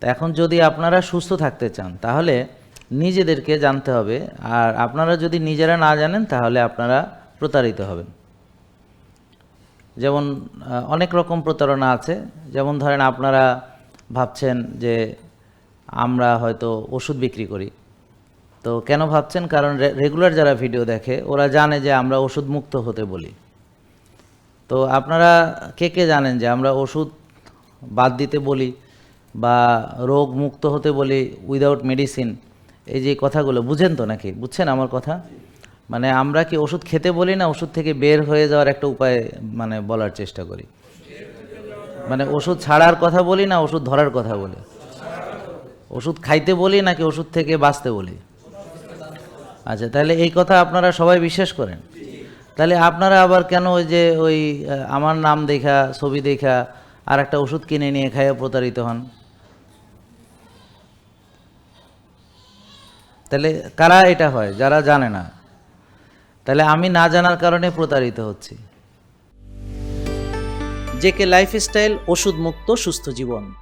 তো এখন যদি আপনারা সুস্থ থাকতে চান, তাহলে নিজেদেরকে জানতে হবে। আর আপনারা যদি নিজেরা না জানেন, তাহলে আপনারা প্রতারিত হবেন। যেমন অনেক রকম প্রতারণা আছে। যেমন ধরেন আপনারা ভাবছেন যে আমরা হয়তো ওষুধ বিক্রি করি। তো কেন ভাবছেন? কারণ রেগুলার যারা ভিডিও দেখে, ওরা জানে যে আমরা ওষুধ মুক্ত হতে বলি। তো আপনারা কে কে জানেন যে আমরা ওষুধ বাদ দিতে বলি? বা রোগ মুক্ত হতে বলি উইদাউট মেডিসিন এই যে কথাগুলো, বুঝেন তো নাকি? বুঝছেন আমার কথা? মানে আমরা কি ওষুধ খেতে বলি না, ওষুধ থেকে বের হয়ে যাওয়ার একটা উপায় মানে বলার চেষ্টা করি। মানে ওষুধ ছাড়ার কথা বলি না, ওষুধ ধরার কথা বলি। ওষুধ খাইতে বলি নাকি ওষুধ থেকে বাঁচতে বলি? আচ্ছা তাহলে এই কথা আপনারা সবাই বিশ্বাস করেন। তাহলে আপনারা আবার কেন ওই যে ওই আমার নাম দেখা, ছবি দেখা আর একটা ওষুধ কিনে নিয়ে খাইয়ে প্রতারিত হন। তাহলে কারা এটা হয়? যারা জানে না। তাহলে আমি না জানার কারণে প্রতারিত হচ্ছি। জেকে লাইফস্টাইল ওষুধ মুক্ত সুস্থ জীবন।